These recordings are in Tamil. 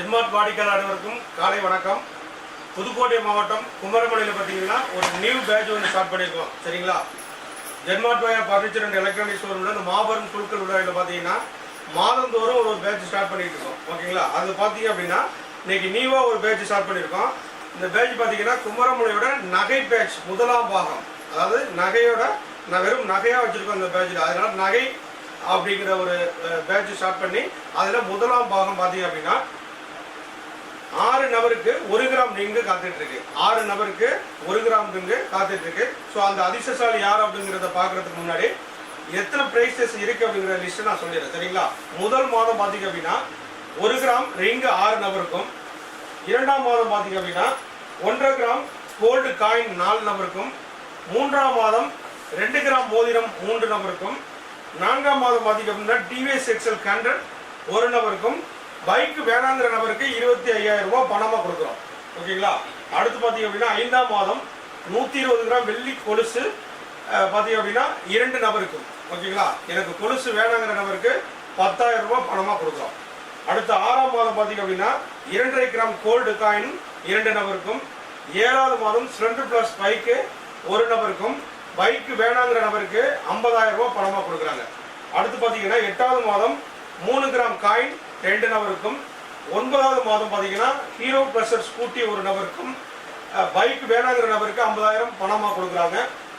ஜென்மார்ட் வாடிக்கையாளர் அனைவருக்கும் காலை வணக்கம். புதுக்கோட்டை மாவட்டம் குமரமலையில் பார்த்தீங்கன்னா ஒரு நியூ பேட்ச் ஒன்று ஸ்டார்ட் பண்ணியிருக்கோம். சரிங்களா? ஜென்மார்ட் வாயா ஃபர்னிச்சர் அண்ட் எலக்ட்ரானிக்ஸ் ஷோரூமில் இந்த மாபெரும் குழுக்கள் விழாவில் பார்த்தீங்கன்னா மாதந்தோறும் ஒரு பேட்ச் ஸ்டார்ட் பண்ணிட்டு இருக்கோம். ஓகேங்களா? அது பார்த்தீங்க அப்படின்னா இன்னைக்கு நியூவாக ஒரு பேட்ச் ஸ்டார்ட் பண்ணியிருக்கோம். இந்த பேட்ச் பார்த்தீங்கன்னா குமரமலையோட நகை பேட்ச் முதலாம் பாகம். அதாவது நகையோட வெறும் நகையாக வச்சுருக்கோம் அந்த பேட்சில் அதனால் நகை அப்படிங்கிற ஒரு பேட்ச் ஸ்டார்ட் பண்ணி அதில் முதலாம் பாகம் பார்த்தீங்க அப்படின்னா ஆறு நபருக்கு ஒரு கிராம் நெங்கு காத்துட்டு இருக்கு ஆறு நபருக்கு ஒரு கிராம் ரிங்கு காத்துட்டு இருக்கு ஸோ அந்த அதிர்ஷ்டசாலி யார் அப்படிங்கிறத பார்க்கறதுக்கு முன்னாடி எத்தனை பிரைசஸ் இருக்கு அப்படிங்கிற லிஸ்ட் நான் சொல்லிடுறேன். சரிங்களா? முதல் மாதம் பார்த்தீங்க அப்படின்னா ஒரு கிராம் ரிங்கு ஆறு நபருக்கும் இரண்டாம் மாதம் பார்த்தீங்க அப்படின்னா ஒன்றரை கிராம் கோல்டு காயின் நாலு நபருக்கும் மூன்றாம் மாதம் ரெண்டு கிராம் மோதிரம் மூன்று நபருக்கும் நான்காம் மாதம் பார்த்தீங்க அப்படின்னா டிவிஎஸ் எக்ஸல் ஹண்ட்ரட் ஒரு நபருக்கும் பைக் வேணாங்கிற நபருக்கு இருபத்தி ஐயாயிரம் ரூபாய் பணமாக கொடுக்குறோம். ஓகேங்களா? அடுத்து பார்த்தீங்க அப்படின்னா ஐந்தாம் மாதம் நூற்றி இருபது கிராம் வெள்ளி கொலுசு பார்த்தீங்க அப்படின்னா இரண்டு நபருக்கும் ஓகேங்களா? எனக்கு கொலுசு வேணாங்கிற நபருக்கு பத்தாயிரம் ரூபாய் பணமாக கொடுக்குறோம். அடுத்த ஆறாம் மாதம் பார்த்தீங்க அப்படின்னா இரண்டரை கிராம் கோல்டு காயின் இரண்டு நபருக்கும் ஏழாவது மாதம் ஸ்ப்ளெண்டர் பிளஸ் பைக்கு ஒரு நபருக்கும் பைக்கு வேணாங்கிற நபருக்கு ஐம்பதாயிரம் ரூபாய் பணமாக கொடுக்குறாங்க. அடுத்து பார்த்தீங்கன்னா எட்டாவது மாதம் மூணு கிராம் காயின் ரெண்டு நபருக்கும் ஒன்பதாவது மாதம் பார்த்தீங்கன்னா ஹீரோ ப்ளஸர் ஸ்கூட்டி ஒரு நபருக்கும் பைக் வேணாங்கிற நபருக்கு ஐம்பதாயிரம் பணமாக கொடுக்குறாங்க.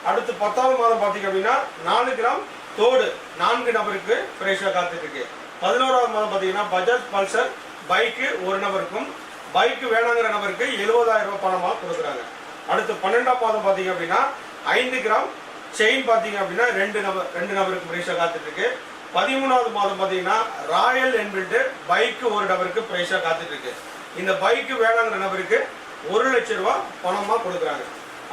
அடுத்து பத்தாவது மாதம் பார்த்தீங்க அப்படின்னா நாலு கிராம் தோடு நான்கு நபருக்கு பிரைஸாக காத்துட்ருக்கு. பதினோராவது மாதம் பார்த்தீங்கன்னா பஜாஜ் பல்சர் பைக்கு ஒரு நபருக்கும் பைக்கு வேணாங்கிற நபருக்கு எழுபதாயிரம் ரூபாய் பணமாக கொடுக்குறாங்க. அடுத்து பன்னெண்டாம் மாதம் பார்த்தீங்க அப்படின்னா ஐந்து கிராம் செயின் பார்த்தீங்க அப்படின்னா ரெண்டு நபர் ரெண்டு நபருக்கு பிரைஸாக காத்துட்ருக்கு. பதிமூணாவது மாதம் பார்த்தீங்கன்னா ராயல் என்ஃபீல்டு பைக்கு ஒரு நபருக்கு பிரைஸாக காத்துட்டு இருக்கு இந்த பைக்கு வேணாங்கிற நபருக்கு ஒரு லட்சம் ரூபா பணமாக கொடுக்குறாங்க.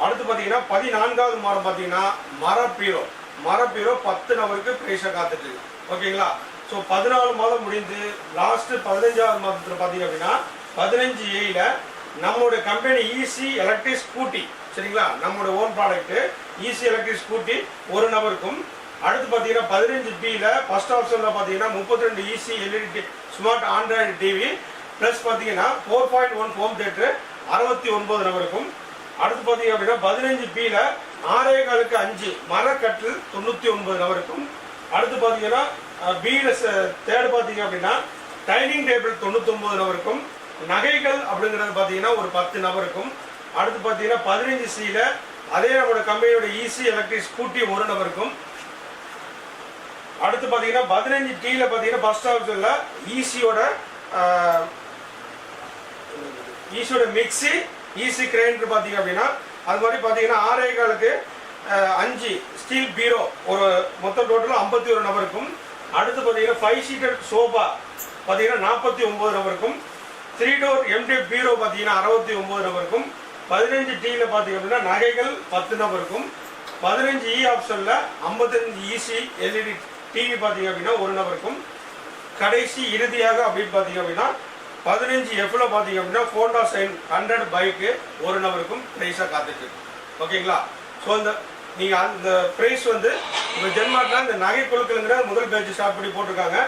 அடுத்து பார்த்தீங்கன்னா பதினான்காவது மாதம் பார்த்தீங்கன்னா மரப்பீரோ. மரப்பீரோ பத்து நபருக்கு பிரைஸாக காத்துட்டு இருக்கு ஓகேங்களா? ஸோ பதினாலு மாதம் முடிந்து லாஸ்ட் பதினஞ்சாவது மாதத்தில் பார்த்தீங்க அப்படின்னா பதினஞ்சு ஏயில் நம்மளுடைய கம்பெனி ஈசி எலக்ட்ரிக் ஸ்கூட்டி சரிங்களா? நம்மளோட own product EC electric scooty ஒரு நபருக்கும் அடுத்து பார்த்தீங்கன்னா பதினஞ்சு பியில் ஃபஸ்ட் ஆப்ஷனில் பார்த்தீங்கன்னா முப்பத்தி ரெண்டு EC LED smart Android TV plus பார்த்தீங்கன்னா four point one home theatre அறுபத்தி ஒன்பது நபருக்கும். அடுத்து பார்த்தீங்க அப்படின்னா பதினஞ்சு பியில் ஆறே காலுக்கு அஞ்சு மரக்கட்டில் தொண்ணூற்றி ஒன்பது நபருக்கும். அடுத்து பார்த்தீங்கன்னா பியில் தேர்டு பார்த்தீங்க அப்படின்னா டைனிங் டேபிள் தொண்ணூத்தொம்பது நபருக்கும். நகைகள் அப்படிங்கிறது பார்த்தீங்கன்னா ஒரு பத்து நபருக்கும். அடுத்து பார்த்தீங்கன்னா பதினஞ்சு சியில் அதே நம்மளோட கம்பெனியோட ஈசி எலக்ட்ரிக் ஸ்கூட்டி ஒரு நபருக்கும். அடுத்து பார்த்தீங்கன்னா பதினஞ்சு டீல பார்த்தீங்கன்னா ஃபர்ஸ்ட் ஆப்ஷனில் ஈசியோட ஈசியோட மிக்ஸி ஈசி கிரைண்டர் பார்த்தீங்க அப்படின்னா அது மாதிரி பார்த்தீங்கன்னா ஆறே காலுக்கு அஞ்சு ஸ்டீல் பீரோ ஒரு மொத்த டோட்டலாக ஐம்பத்தி ஒரு நபருக்கும் அடுத்து பார்த்தீங்கன்னா ஃபைவ் சீட்டர் சோஃபா பார்த்தீங்கன்னா நாற்பத்தி ஒம்பது நபருக்கும் த்ரீ டோர் எம்டி பீரோ பார்த்தீங்கன்னா அறுபத்தி ஒம்பது நபருக்கும் பதினஞ்சு டீல பார்த்தீங்க அப்படின்னா நகைகள் பத்து நபருக்கும் பதினஞ்சு இ ஆப்ஷனில் ஐம்பத்தஞ்சு இசி எல்இடி டிவி பார்த்தீங்க அப்படின்னா ஒரு நபருக்கும் கடைசி இறுதியாக அப்படின்னு பார்த்தீங்க அப்படின்னா பதினஞ்சு எஃப்ல பார்த்தீங்க அப்படின்னா ஹோண்டா சைன் ஹண்ட்ரட் பைக்கு ஒரு நபருக்கும் ப்ரைஸாக காத்துட்டு ஓகேங்களா? ஸோ இந்த நீங்கள் அந்த ப்ரைஸ் வந்து இப்போ ஜென்மாட்டில் இந்த நகை குழுக்கள்ங்கிற முதல் பேஜ் ஸ்டார்ட் பண்ணி போட்டிருக்காங்க.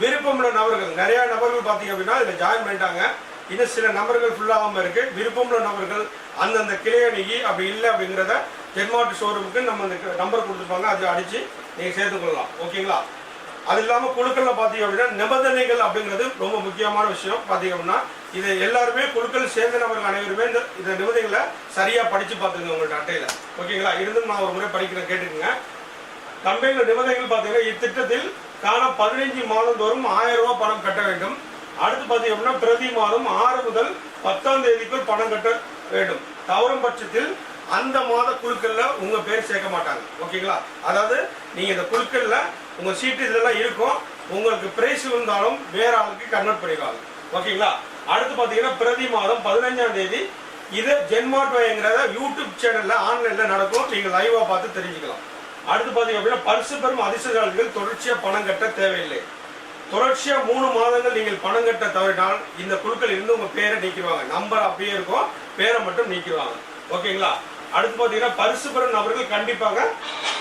விருப்பமுள்ள நபர்கள் நிறையா நபர்கள் பார்த்தீங்க அப்படின்னா இதில் ஜாயின் பண்ணிட்டாங்க. இன்னும் சில நபர்கள் ஃபுல்லாகாமல் இருக்குது விருப்பமுள்ள நபர்கள் அந்தந்த கிளையை நீக்கி அப்படி இல்லை அப்படிங்கிறத ஜென்மாட்டு ஷோரூமுக்கு நம்ம இந்த நம்பர் கொடுத்துருப்பாங்க. அதை அடித்து நீங்கள் சேர்த்துக்கொள்ளலாம் ஓகேங்களா? அது இல்லாமல் குழுக்களில் பார்த்தீங்க அப்படின்னா நிபந்தனைகள் அப்படிங்கிறது ரொம்ப முக்கியமான விஷயம். பார்த்தீங்க அப்படின்னா இது எல்லாருமே குழுக்கள் சேர்ந்த நபர்கள் அனைவருமே இந்த இந்த நிபந்தனைகளை சரியாக படித்து பார்த்துங்க உங்கள்கிட்ட அட்டையில். ஓகேங்களா? இருந்தும் நான் ஒரு முறை படிக்கிறேன் கேட்டுக்கோங்க கம்பெனியில் நிபந்தனைகள் பார்த்தீங்கன்னா இத்திட்டத்தில் கால பதினைஞ்சு மாதந்தோறும் ஆயிரம் ரூபாய் பணம் கட்ட வேண்டும். அடுத்து பார்த்தீங்க அப்படின்னா பிரதி மாதம் ஆறு முதல் பத்தாம் தேதிக்குள் பணம் கட்ட வேண்டும். தவறும் பட்சத்தில் அந்த மாத குழுக்கள்ல உங்க பேர் சேர்க்க மாட்டாங்க. ஓகேங்களா? அதாவது நீங்க இந்த குழுக்கள்ல உங்க சீட்டு இதெல்லாம் இருக்கும். உங்களுக்கு பிரைஸ் இருந்தாலும் வேற ஆளுக்கு கன்வெர்ட் பண்ணிடுவாங்க ஓகேங்களா? அடுத்து பார்த்தீங்கன்னா பிரதி மாதம் பதினஞ்சாம் தேதி இது ஜென்மார்ட் வயங்கிறத யூடியூப் சேனல்ல ஆன்லைன்ல நடக்கும். நீங்க லைவா பார்த்து தெரிஞ்சுக்கலாம். அடுத்து பார்த்தீங்க அப்படின்னா பரிசு பெறும் அதிர்ஷ்டசாலிகள் தொடர்ச்சியா பணம் கட்ட தேவையில்லை. தொடர்ச்சியா மூணு மாதங்கள் நீங்கள் பணம் கட்ட தவறினால் இந்த குழுக்கள் இருந்து உங்க பேரை நீக்கிடுவாங்க. நம்பர் அப்படியே இருக்கும். பேரை மட்டும் நீக்கிடுவாங்க. ஓகேங்களா? அடுத்து பார்த்தீங்கன்னா பரிசு பெறும் நபர்கள் கண்டிப்பாக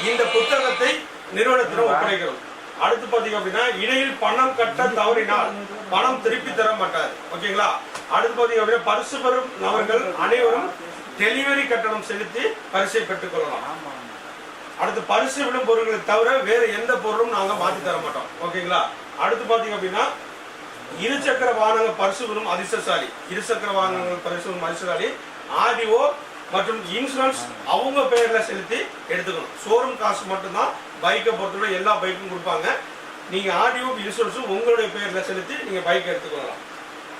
இந்த புத்தகத்தை நிறுவனத்திடம் ஒப்படைக்கிறோம் அடுத்து பாத்தீங்க அப்படின்னா இடையில் பணம் கட்ட தவறினால் பணம் திருப்பி தர மாட்டார். ஓகேங்களா? அடுத்து பாத்தீங்க அப்படின்னா பரிசு பெறும் நபர்கள் அனைவரும் டெலிவரி கட்டணம் செலுத்தி பரிசை பெற்றுக் கொள்ளலாம். அடுத்து பரிசு விடும் பொருட்களை தவிர வேற எந்த பொருளும் நாங்க மாத்தி தர மாட்டோம். ஓகேங்களா? அடுத்து பாத்தீங்க அப்படின்னா இருசக்கர வாகனங்கள் பரிசு அதிர்ஷ்டசாலி. இருசக்கர வாகனங்கள் பரிசு அதிர்ஷ்டசாலி. ஆர்டிஓ மற்றும் இன்சூரன்ஸ் அவங்க பெயர்ல செலுத்தி எடுத்துக்கணும். ஷோரூம் காசு மட்டும்தான் பைக்கை பொறுத்தவரை எல்லா பைக்கும் கொடுப்பாங்க. நீங்க ஆர்டிஓ இன்சூரன்ஸும் உங்களுடைய பெயர்ல செலுத்தி நீங்க பைக் எடுத்துக்கொள்ளலாம்.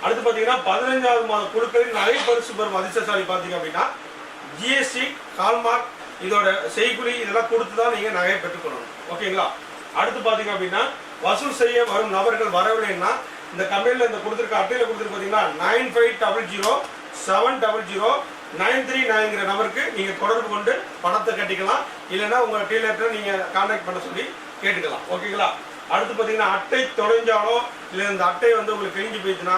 அடுத்து பாத்தீங்கன்னா பதினைஞ்சாவது மாத குழுக்களின் நகை பரிசு பெறும் அதிர்ஷ்டசாலி பாத்தீங்க அப்படின்னா ஜிஎஸ்டி கால்மார்க் இதோட செய்குறி இதெல்லாம் கொடுத்து தான் நீங்க நகையை பெற்றுக்கொள்ளணும். ஓகேங்களா அடுத்து பாத்தீங்க அப்படின்னா வசூல் செய்ய வரும் நபர்கள் வரவில்லைன்னா இந்த கம்பெனியில் இந்த கொடுத்துருக்க அட்டையில் கொடுத்துருக்கு பார்த்தீங்கன்னா nine five double zero seven double zero nine three நைன்கிற நபருக்கு நீங்கள் தொடர்பு கொண்டு பணத்தை கட்டிக்கலாம். இல்லைன்னா உங்கள் டீலர்கிட்ட நீங்கள் கான்டாக்ட் பண்ண சொல்லி கேட்டுக்கலாம். ஓகேங்களா அடுத்து பார்த்தீங்கன்னா அட்டை தொலைஞ்சாலோ இல்லை இந்த அட்டை வந்து உங்களுக்கு கிழிஞ்சு போயிடுச்சுன்னா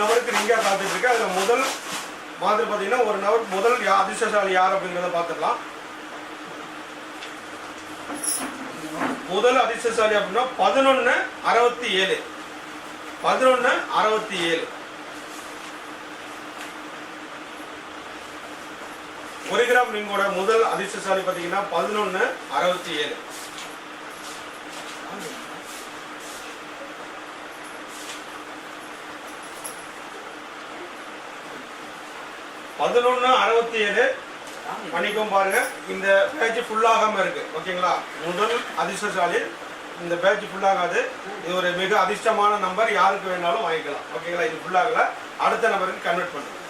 நபருக்கு ரிங்கா காத்துட்டு இருக்கு. அதுல முதல் மாதிரி பாத்தீங்கன்னா ஒரு நபர் முதல் அதிர்ஷ்டசாலி யார் அப்படிங்கறத பாத்துக்கலாம் முதல் அதிர்ஷ்டசாலி அப்படின்னா பதினொன்னு அறுபத்தி ஏழு. பதினொன்னு அறுபத்தி ஏழு. ஒரு கிராம் ரிங்கோட முதல் அதிர்ஷ்டசாலி பாத்தீங்கன்னா பதினொன்னு அறுபத்தி ஏழு. பதினொன்னு அறுபத்தி ஏழு மன்னிக்கும் பாருங்க. இந்த பேட்ச் ஃபுல்லாகாம இருக்கு. ஓகேங்களா? முதல் அதிர்ஷ்டசாலி. இந்த பேட்ச் ஃபுல்லாகாது இது ஒரு மிக அதிர்ஷ்டமான நம்பர் யாருக்கு வேணாலும் வாங்கிக்கலாம். ஓகேங்களா? இது ஃபுல்லாகல அடுத்த நம்பருக்கு கன்வெர்ட் பண்ணுங்க.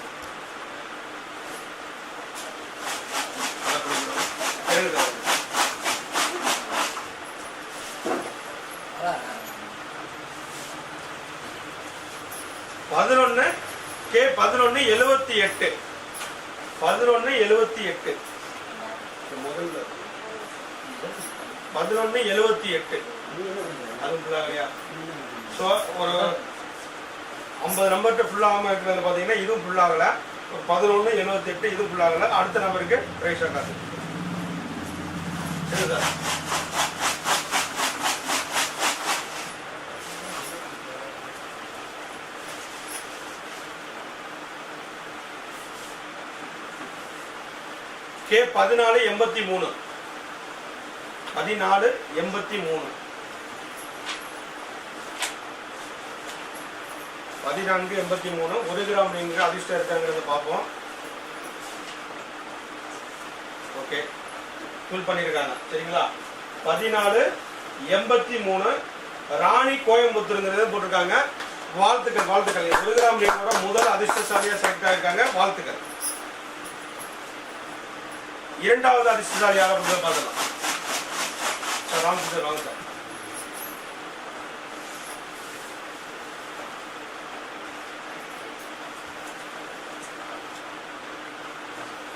அதை பதினொன்னு கே பதினொன்னு எழுபத்தி எட்டு. பதினொன்று எழுபத்தி எட்டு. முதல்ல பதினொன்னு எழுவத்தி எட்டு. அது ஃபுல்லாகலையா ஸோ ஒரு ஐம்பது நம்பர்கிட்ட ஃபுல்லாகாமல் இருக்கிறது பார்த்தீங்கன்னா இதுவும் ஃபுல்லாகலை ஒரு பதினொன்று எழுபத்தி எட்டு இதுவும் ஃபுல்லாகல அடுத்த நம்பருக்கு ப்ரைஸ் காசு சரி சார் கே பதினாலு எண்பத்தி மூணு. பதினாலு எண்பத்தி மூணு. பதினான்கு எண்பத்தி மூணு. ஒரு கிராம் நீங்க அதிர்ஷ்டம் இருக்காங்கிறத பார்ப்போம். ஓகே. ஃபுல் பண்ணியிருக்காங்க சரிங்களா? பதினாலு எண்பத்தி மூணு. ராணி கோயம்புத்தூருங்கிறத போட்டிருக்காங்க. வாழ்த்துக்கள் வாழ்த்துக்கள். ஒரு கிராம் முதல் அதிர்ஷ்டசாலியாக செலக்ட் ஆயிருக்காங்க. வாழ்த்துக்கள். இரண்டாவது அதிர்ஷ்டசாலி யார் பத்தி பார்க்கலாம் சார் சார் வாங்க சார்.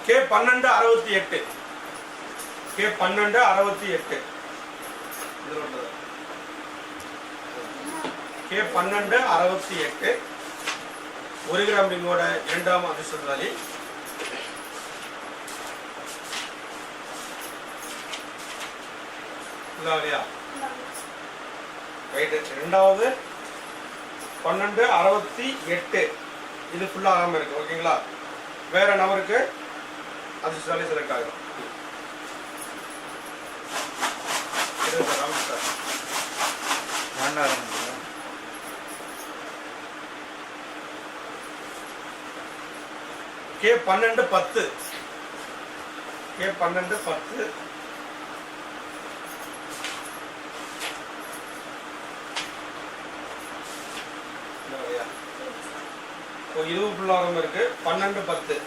கே பன்னெண்டு அறுபத்தி எட்டு. கே பன்னெண்டு அறுபத்தி எட்டு. கே பன்னெண்டு அறுபத்தி எட்டு. ஒரு கிராம் ரிங்கோட இரண்டாம் அதிர்ஷ்டசாலி. இல்லையா ரைட்டு ரெண்டாவது பன்னெண்டு அறுபத்தி எட்டு. இது ஃபுல்லாக ஆகாமல் இருக்கு. ஓகேங்களா வேற நபருக்கு அதிர்ஷ்டாலே செலக்ட் ஆகும் கே பன்னெண்டு பத்து. கே பன்னெண்டு பத்து இப்போ இதுவும் ஃபுல்லாகவும் இருக்கு. பன்னெண்டு பத்து.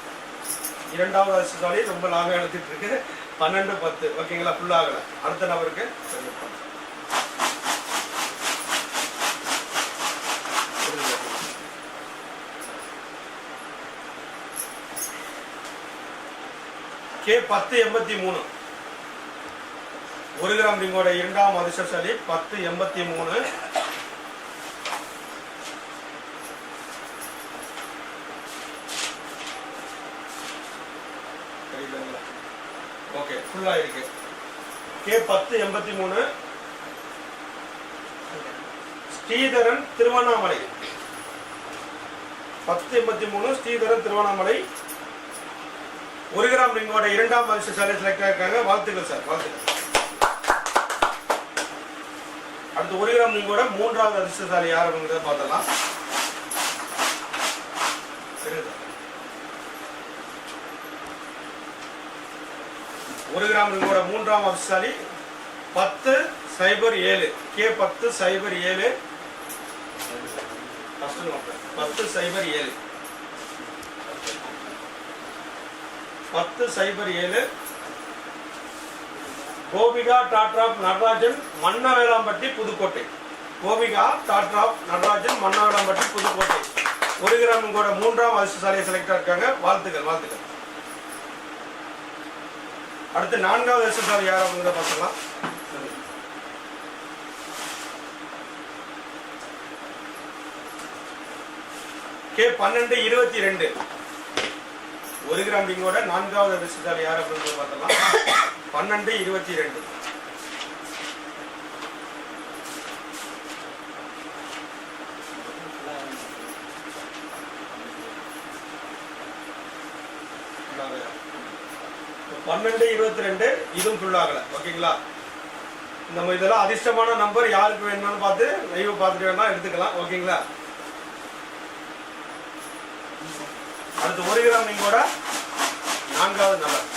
இரண்டாவது அரிசிசாலி ரொம்ப லாபம் எடுத்துட்டு இருக்கு. பன்னெண்டு பத்து. ஓகேங்களா? ஃபுல் அடுத்த நபருக்கு கே பத்து எண்பத்தி மூணு. ஒரு கிராம் ரிங்கோட இரண்டாம் அதிர்ஷ்டசாலி பத்து எண்பத்தி மூணு. ஃபுல்லாக இருக்கு. கே பத்து எண்பத்தி மூணு. ஸ்ரீதரன் திருவண்ணாமலை. பத்து எண்பத்தி மூணு ஸ்ரீதரன் திருவண்ணாமலை. ஒரு கிராம் ரிங்கோட இரண்டாம் பரிசு சாலை செலக்ட் ஆயிருக்காங்க. வாழ்த்துக்கள் சார் வாழ்த்துக்கள். அடுத்து ஒரு கிராம் ரிங்கோட மூன்றாவது அதிர்ஷ்டசாலி யார் அப்படிங்கிறத பார்த்தலாம் சரி சார். ஒரு கிராம் ரிங்கோட மூன்றாம் அதிர்ஷ்டசாலி பத்து சைபர் ஏழு. கே பத்து சைபர் ஏழு. பத்து சைபர் ஏழு. பத்து சைபர் ஏழு. கோபிகா டாட்ராப் நடராஜன் மன்னவேளாம்பட்டி புதுக்கோட்டை. கோபிகா டாட்ராப் நடராஜன் மன்னவேளாம்பட்டி புதுக்கோட்டை. ஒரு கிராம் கூட மூன்றாம் அதிர்ஷ்டசாலியை செலக்ட் இருக்காங்க. வாழ்த்துக்கள் வாழ்த்துக்கள். அடுத்து நான்காவது எஸ்எஸ்ஆர் யார் அப்படிங்கிறத பார்த்துக்கலாம். கே பன்னெண்டு இருபத்தி ரெண்டு. ஒரு கிராம் ரிங்கோட நான்காவது எஸ்எஸ்ஆர் யார் அப்படிங்கிறத பார்த்தலாம் பன்னெண்டு இருபத்தி ரெண்டு. பன்னெண்டு இருபத்தி ரெண்டு இதுவும் ஃபுல்லாகலை ஓகேங்களா? நம்ம இதெல்லாம் அதிர்ஷ்டமான நம்பர் யாருக்கு வேணும்னு பார்த்து லைவ் பார்த்துட்டு வேணா எடுத்துக்கலாம். ஓகேங்களா? அடுத்து ஒரு கிராம் ரிங்கோட நான்காவது நம்பர்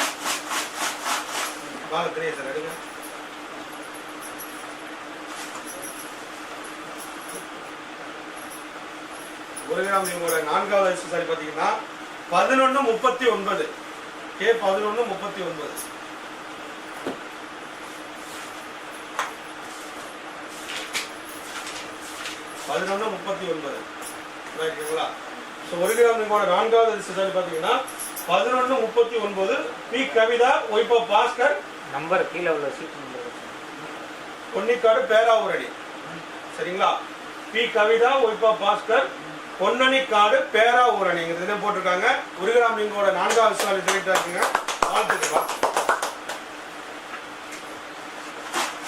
வாங்க தெரியும் சார் எடுங்க. ஒரு கிராம் ரிங்கோட நான்காவது சரி பார்த்தீங்கன்னா பதினொன்று முப்பத்தி ஒன்பது. கே பதினொன்று முப்பத்தி ஒன்பது. பதினொன்று முப்பத்தி ஒன்பது. ரைட்டுங்களா ஸோ ஒரு கிராம் ரிங்கோட நான்காவது அதிர்ஷ்டசாலி பார்த்தீங்கன்னா பதினொன்று முப்பத்தி ஒன்பது பி கவிதா ஒய்பா பாஸ்கர். நம்பர் கீழே உள்ள சீட் நம்பர் பொன்னிக்காடு பேராவூரணி. சரிங்களா? பி கவிதா ஒய்பா பாஸ்கர். பொன்னணிக்காடு பேராவூரணி இங்க தினம் போட்டிருக்காங்க. ஒரு கிராம் நான்காவது சாலி சொல்லிட்டு இருக்குங்க. வாழ்த்துக்கலாம்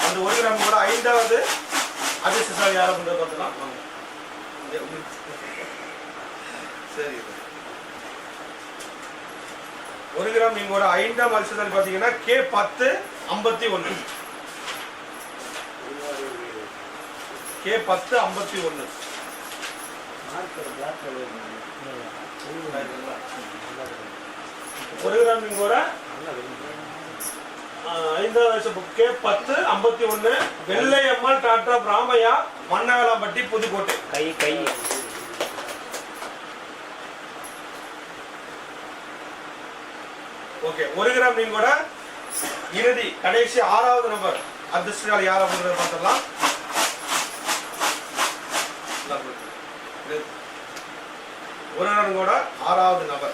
அந்த ஒரு கிராம் கூட ஐந்தாவது அதிர்ஷ்டசாலி யாரை பண்றது பார்த்துக்கலாம் வாங்க. சரி. ஒரு கிராம் நீங்களோட ஐந்தாம் அதிர்ஷ்டசாலி பார்த்தீங்கன்னா கே பத்து ஐம்பத்தி ஒன்று. கே பத்து ஐம்பத்தி ஒன்று. ஒரு கிராம் ஐந்தாவது வருஷம் பத்து ஐம்பத்தி ஒன்று வெள்ளையம்மாள் டாக்டர் ராமையா மன்னவேலாம்பட்டி புதுக்கோட்டை. கை கை. ஓகே ஒரு கிராம் நீங்க கூட. இறுதி கடைசி ஆறாவது நம்பர் அதிர்ஷ்டசாலி யார் அப்படின்றத பார்த்துடலாம். ஒரு கூட ஆறாவது நபர்.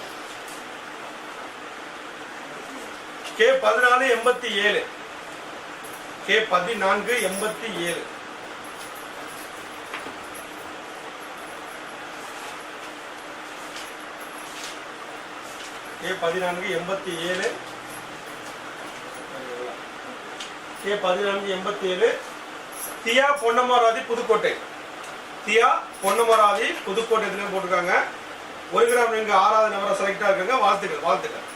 கே பதினாலு எண்பத்தி ஏழு. கே பதினான்கு எண்பத்தி ஏழு. கே பதினான்கு எண்பத்தி ஏழு. கே பதினான்கு எண்பத்தி ஏழு. தியா பொன்னமராதி புதுக்கோட்டை. தியா பொன்னமராதி புதுக்கோட்டை போட்டிருக்காங்க. ஒரு கிராம் நீங்க ஆறாவது நம்பரை செலக்ட் இருக்குங்க. வாழ்த்துக்கள் வாழ்த்துக்கள்.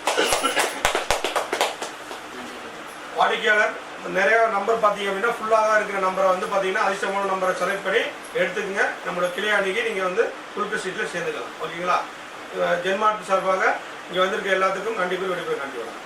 வாடிக்கையாளர் நிறைய நம்பர் பார்த்தீங்க அப்படின்னா ஃபுல்லாக இருக்கிற நம்பரை வந்து பார்த்தீங்கன்னா அதிர்ஷ்டமான நம்பரை செலக்ட் பண்ணி எடுத்துக்கங்க. நம்மளோட கிளை அணிக்கு நீங்கள் வந்து குறிப்பிட்ட சீட்டில் சேர்ந்துக்கலாம். ஓகேங்களா? ஜென்மார்ட் சார்பாக இங்கே வந்திருக்க எல்லாத்துக்கும் கண்டிப்பாக வெளியே போய் நன்றி வணக்கம்.